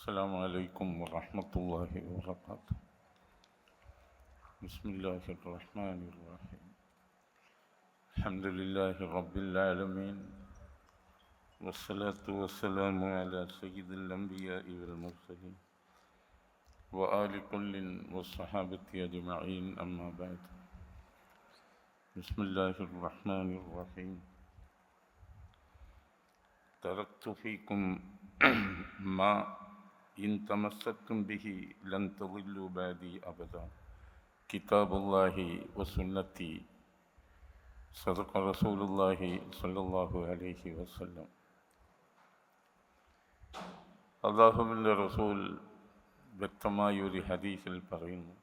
السلام عليكم ورحمة الله وبركاته. بسم الله الرحمن الرحيم. الحمد لله رب العالمين. والصلاة والسلام على سيد الأنبياء والمرسلين وآل كل والصحابة أجمعين أما بعد. بسم الله الرحمن الرحيم. تركت فيكم ما in ബിഹി ലൻ തൊഴിലുബാദി അബദ. കിതാബുല്ലാഹി വസുന്നത്തി സദഖ റസൂലുല്ലാഹി സല്ലാഹു അലൈഹി വസ്ല്ലം. അള്ളാഹുവിന്റെ റസൂൽ വ്യക്തമായ ഒരു ഹദീസിൽ പറയുന്നു.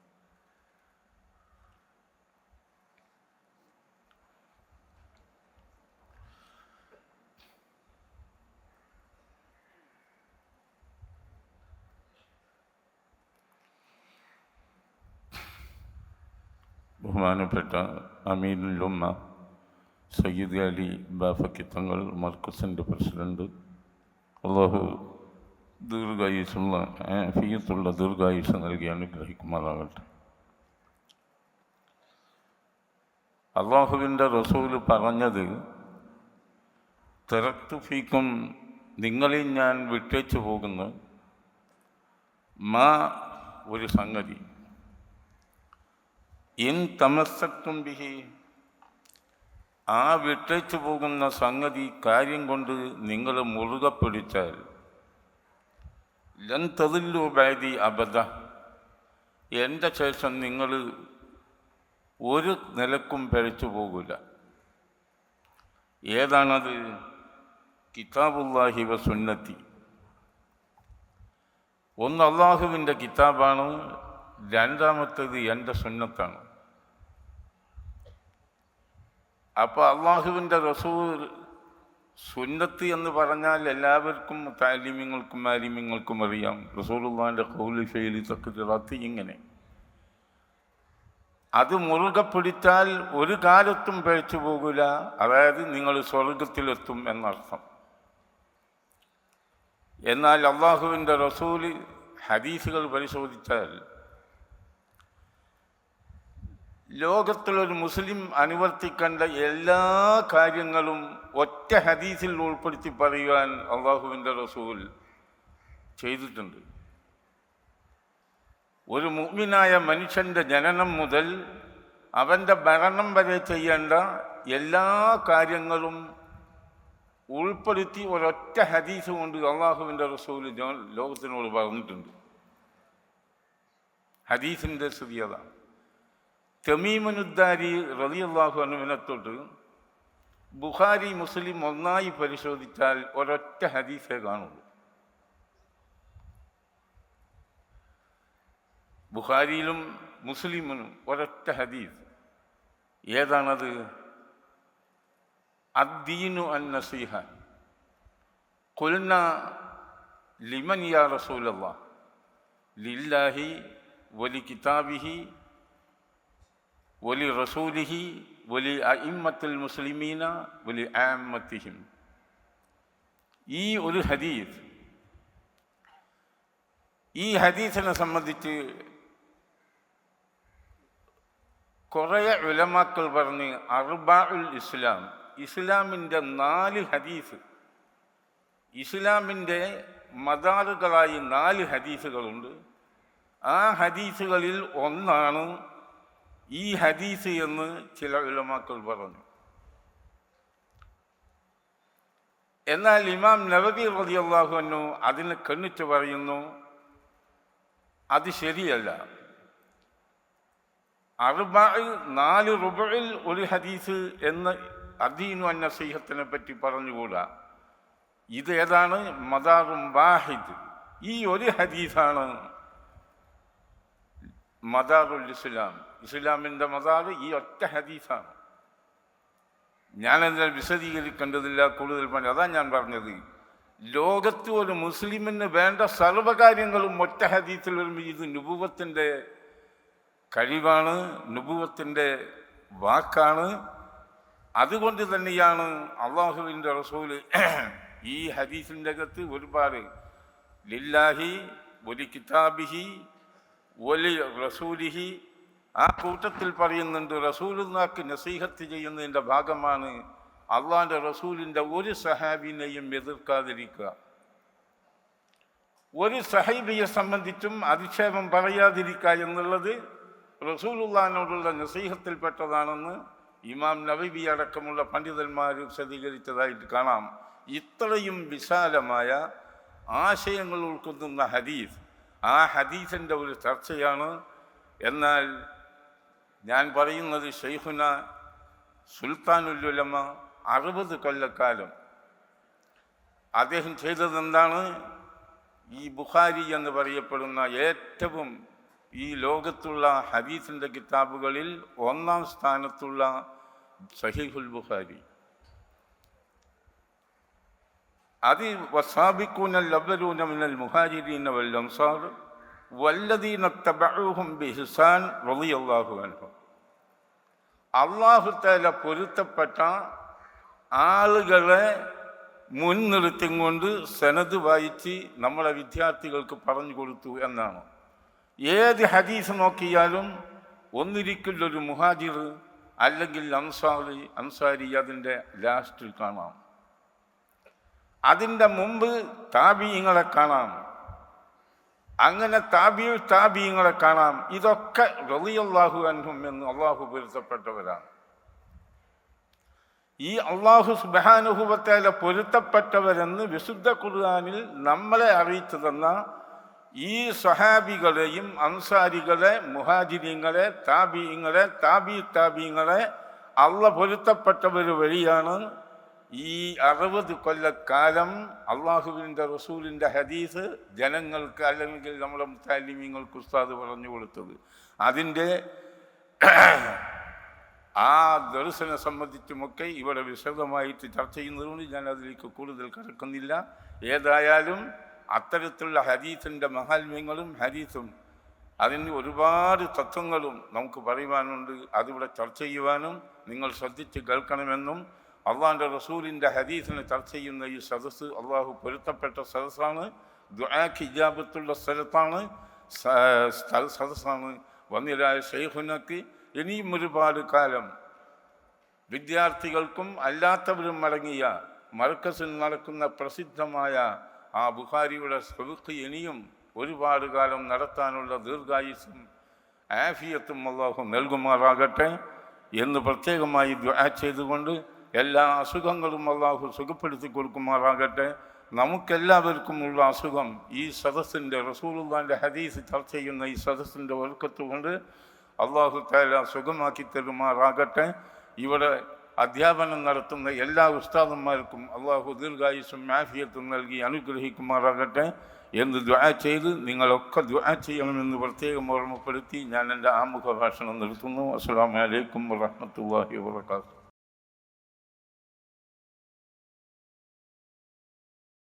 ബഹുമാനപ്പെട്ട അമീനുല്ലുമ്മ സയ്യിദ് അലി ബാഫക്കി തങ്ങൾ മർക്കസിന്റെ പ്രസിഡന്റ് അള്ളാഹു ദീർഘായുസുള്ള ഫീയത്തുള്ള ദീർഘായുസ് നൽകി അനുഗ്രഹിക്കുമാറാകട്ടെ. അള്ളാഹുവിന്റെ റസൂൽ പറഞ്ഞത് തിരക്തു ഫീക്കും നിങ്ങളിൽ ഞാൻ വിട്ടേച്ചു പോകുന്ന മാ ഒരു സംഗതി. ഇൻ തമസക്തും ബിഹി. ആ വിട്ടേച്ചു പോകുന്ന സംഗതി കാര്യം കൊണ്ട് നിങ്ങൾ മുറുകെ പിടിച്ചാൽ. ലൻ തതില്ലു ബാദി അബദ. എന്റെ ശേഷം നിങ്ങൾ ഒരു നിലക്കും പിഴച്ചു പോകില്ല ഏതാണത്? കിതാബുല്ലാഹി വ സുന്നത്തി. ഒന്ന് അള്ളാഹുവിന്റെ കിതാബാണ് രണ്ടാമത്തേത് എന്റെ സുന്നത്താണ്. അപ്പോൾ അള്ളാഹുവിന്റെ റസൂൽ സുന്നത്ത് എന്ന് പറഞ്ഞാൽ എല്ലാവർക്കും താലിമ്യങ്ങൾക്കും മാലിമ്യങ്ങൾക്കും അറിയാം. റസൂലുള്ളാന്റെ കൗലി ശൈലി തക്കത്ത് ഇങ്ങനെ. അത് മുറുകെ പിടിച്ചാൽ ഒരു കാലത്തും പഴിച്ചു പോകില്ല അതായത് നിങ്ങൾ സ്വർഗത്തിലെത്തും എന്നർത്ഥം. എന്നാൽ അള്ളാഹുവിന്റെ റസൂൽ ഹദീസുകൾ പരിശോധിച്ചാൽ ലോകത്തിലൊരു മുസ്ലിം അനുവർത്തിക്കേണ്ട എല്ലാ കാര്യങ്ങളും ഒറ്റ ഹദീസിൽ ഉൾപ്പെടുത്തി പറയുവാൻ അള്ളാഹുവിന്റെ റസൂൽ ചെയ്തിട്ടുണ്ട്. ഒരു മുഗ്മിനായ മനുഷ്യന്റെ ജനനം മുതൽ അവന്റെ മരണം വരെ ചെയ്യേണ്ട എല്ലാ കാര്യങ്ങളും ഉൾപ്പെടുത്തി ഒരൊറ്റ ഹദീസ് കൊണ്ട് അള്ളാഹുവിന്റെ റസൂൽ ലോകത്തിനോട് പറഞ്ഞിട്ടുണ്ട്. ഹദീസിന്റെ സ്ഥിതി അതാണ്. തെമീമനുദ്ദാരി റലിയല്ലാഹു അനുവിനെ തൊട്ട് ബുഖാരി മുസ്ലിം ഒന്നായി പരിശോധിച്ചാൽ ഒരൊറ്റ ഹദീസേ കാണുള്ളൂ. ബുഖാരിയിലും മുസ്ലിമിനും ഒരൊറ്റ ഹദീസ്. ഏതാണത്? അദ്ദീനു അൻ നസീഹ. കൊൽന ലിമൻ യാ റസൂലല്ലാ. ലില്ലാഹി വലി കിതാബിഹി വലി റസൂലിഹി വലി അഇമ്മത്തുൽ മുസ്ലിമീന വലി ആമത്തിഹിം ഈ ഒരു ഹദീസ് ഈ ഹദീസിനെ സംബന്ധിച്ച് കുറേ ഉലമാക്കൾ പറഞ്ഞ് അർബാഉൽ ഇസ്ലാം ഇസ്ലാമിന്റെ നാല് ഹദീസ് ഇസ്ലാമിന്റെ മദാറുകളായി നാല് ഹദീസുകളുണ്ട്. ആ ഹദീസുകളിൽ ഒന്നാണ് ഈ ഹദീസ് എന്ന് ചില ഉലമാക്കൾ പറഞ്ഞു. എന്നാൽ ഇമാം നവബി റതി അള്ളാഹുനു അതിനെ കണ്ണിച്ച് പറയുന്നു അത് ശരിയല്ല. അറുബായി നാല് റുബയിൽ ഒരു ഹദീസ് എന്ന് അദീനു അന്നസീഹത്തിനെ പറ്റി പറഞ്ഞുകൂടാ. ഇത് ഏതാണ്? മദാറും വാഹിദ്. ഈ ഒരു ഹദീസാണ് മദാറുൽ ഇസ്ലാം. ഇസ്ലാമിന്റെ മദാറ് ഈ ഒറ്റ ഹദീസാണ്. ഞാനെന്താ വിശദീകരിക്കേണ്ടതില്ല കൂടുതൽ പറഞ്ഞു. അതാ ഞാൻ പറഞ്ഞത്. ലോകത്ത് ഒരു മുസ്ലിമിന് വേണ്ട സർവകാര്യങ്ങളും ഒറ്റ ഹദീസിൽ വരുമ്പോൾ ഇത് നുപൂവത്തിന്റെ കഴിവാണ് നുപൂവത്തിന്റെ വാക്കാണ്. അതുകൊണ്ട് തന്നെയാണ് അള്ളാഹുവിന്റെ റസൂൽ ഈ ഹദീസിന്റെ അകത്ത് ഒരുപാട് ലില്ലാഹി ഒരു കിതാബിഹി ഒലി റസൂലിഹി ആ കൂട്ടത്തിൽ പറയുന്നുണ്ട് റസൂലുന്നാക്ക് നസീഹത്ത് ചെയ്യുന്നതിന്റെ ഭാഗമാണ് അള്ളാന്റെ റസൂലിന്റെ ഒരു സഹാബിനെയും എതിർക്കാതിരിക്കുക. ഒരു സഹൈബിയെ സംബന്ധിച്ചും അധിക്ഷേപം പറയാതിരിക്കുക എന്നുള്ളത് റസൂലുള്ളാനോടുള്ള നസീഹത്തിൽപ്പെട്ടതാണെന്ന് ഇമാം നബിബി അടക്കമുള്ള പണ്ഡിതന്മാർ വിശദീകരിച്ചതായിട്ട് കാണാം. ഇത്രയും വിശാലമായ ആശയങ്ങൾ ഉൾക്കൊള്ളുന്ന ഹദീസ് ആ ഹദീസിന്റെ ഒരു ചർച്ചയാണ്. എന്നാൽ ഞാൻ പറയുന്നത് ഷെയ്ഖുന സുൽത്താനുല്ലുലമ അറുപത് കൊല്ലക്കാലം അദ്ദേഹം ചെയ്തത് എന്താണ് ഈ ബുഖാരി എന്ന് പറയപ്പെടുന്ന ഏറ്റവും ഈ ലോകത്തുള്ള ഹദീസിന്റെ കിതാബുകളിൽ ഒന്നാം സ്ഥാനത്തുള്ള സഹീഹുൽ ബുഖാരി. അത് വസാബിക്കൂനൽ അവലൂന മിനൽ മുഹാജിരീന വൽ അൻസാർ. തബഊഹും ബിഹിസാൻ റളിയല്ലാഹു അൻഹു. പൊരുത്തപ്പെട്ട ആളുകളെ മുൻനിർത്തി കൊണ്ട് സനത് വായിച്ച് നമ്മളെ വിദ്യാർത്ഥികൾക്ക് പറഞ്ഞു കൊടുത്തു എന്നാണ്. ഏത് ഹദീസ് നോക്കിയാലും ഒന്നിരിക്കലൊരു മുഹാജിർ അല്ലെങ്കിൽ അൻസാറി അൻസാരി അതിന്റെ ലാസ്റ്റിൽ കാണാം. അതിന്റെ മുമ്പ് താപീയങ്ങളെ കാണാം. അങ്ങനെ താബിയു താബീങ്ങളെ കാണാം. ഇതൊക്കെ റളിയല്ലാഹു അൻഹും എന്ന് അള്ളാഹു പൊരുത്തപ്പെട്ടവരാണ്. ഈ അള്ളാഹു സുബാനുഭവത്തേലെ പൊരുത്തപ്പെട്ടവരെന്ന് വിശുദ്ധ ഖുർആാനിൽ നമ്മളെ അറിയിച്ചു തന്ന ഈ സഹാബികളെയും അൻസാരികളെ മുഹാജിരിങ്ങളെ താബീങ്ങളെ താബി താബീങ്ങളെ അള്ള പൊരുത്തപ്പെട്ടവർ വഴിയാണ് ഈ അറുപത് കൊല്ലക്കാലം അള്ളാഹുവിന്റെ റസൂലിന്റെ ഹദീസ് ജനങ്ങൾക്ക് അല്ലെങ്കിൽ നമ്മുടെ മുത്താലിമീങ്ങൾക്ക് ഉസ്താദ് പറഞ്ഞു കൊടുത്തത്. അതിന്റെ ആ ദർശനെ സംബന്ധിച്ചുമൊക്കെ ഇവിടെ വിശദമായിട്ട് ചർച്ച ചെയ്യുന്നതുകൊണ്ട് ഞാൻ അതിലേക്ക് കൂടുതൽ കിടക്കുന്നില്ല. ഏതായാലും അത്തരത്തിലുള്ള ഹരീസിന്റെ മഹാത്മ്യങ്ങളും ഹരീസും അതിന് ഒരുപാട് തത്വങ്ങളും നമുക്ക് പറയുവാനുണ്ട്. അതിവിടെ ചർച്ച ചെയ്യുവാനും നിങ്ങൾ ശ്രദ്ധിച്ച് കേൾക്കണമെന്നും അള്ളാഹിന്റെ റസൂലിന്റെ ഹദീസിനെ ചർച്ച ചെയ്യുന്ന ഈ സദസ്സ് അള്ളാഹു പൊരുത്തപ്പെട്ട സദസ്സാണ്. ദുആക്ക് ഇജാബത്തുള്ള സ്ഥലത്താണ്. സദസ്സാണ്. വന്നിരായ ഷെയ്ഖുനക്ക് ഇനിയും ഒരുപാട് കാലം വിദ്യാർത്ഥികൾക്കും അല്ലാത്തവരും അടങ്ങിയ മർക്കസിൽ നടക്കുന്ന പ്രസിദ്ധമായ ആ ബുഖാരിയുടെ സ്വതുക്ക് ഇനിയും ഒരുപാട് കാലം നടത്താനുള്ള ദീർഘായുസും ആഫിയത്തും അള്ളാഹു നൽകുമാറാകട്ടെ എന്ന് പ്രത്യേകമായി ചെയ്തുകൊണ്ട് എല്ലാ അസുഖങ്ങളും അള്ളാഹു സുഖപ്പെടുത്തി കൊടുക്കുമാറാകട്ടെ. നമുക്കെല്ലാവർക്കുമുള്ള അസുഖം ഈ സദസ്സിന്റെ റസൂലുള്ളാന്റെ ഹദീസ് ചർച്ച ചെയ്യുന്ന ഈ സദസ്സിന്റെ ഒഴുക്കത്ത് കൊണ്ട് അള്ളാഹു താല സുഖമാക്കി തരുമാറാകട്ടെ. ഇവിടെ അധ്യാപനം നടത്തുന്ന എല്ലാ ഉസ്താദന്മാർക്കും അള്ളാഹു ദീർഘായുസും മാഫിയത്തും നൽകി അനുഗ്രഹിക്കുമാറാകട്ടെ എന്ന് ദ്വാ ചെയ്ത് നിങ്ങളൊക്കെ ദ്വാ ചെയ്യണമെന്ന് പ്രത്യേകം ഓർമ്മപ്പെടുത്തി ഞാൻ എന്റെ ആമുഖ ഭാഷണം നിർത്തുന്നു. അസ്സാം വലൈക്കും വാഹമത്തല്ലാഹി വാത്തു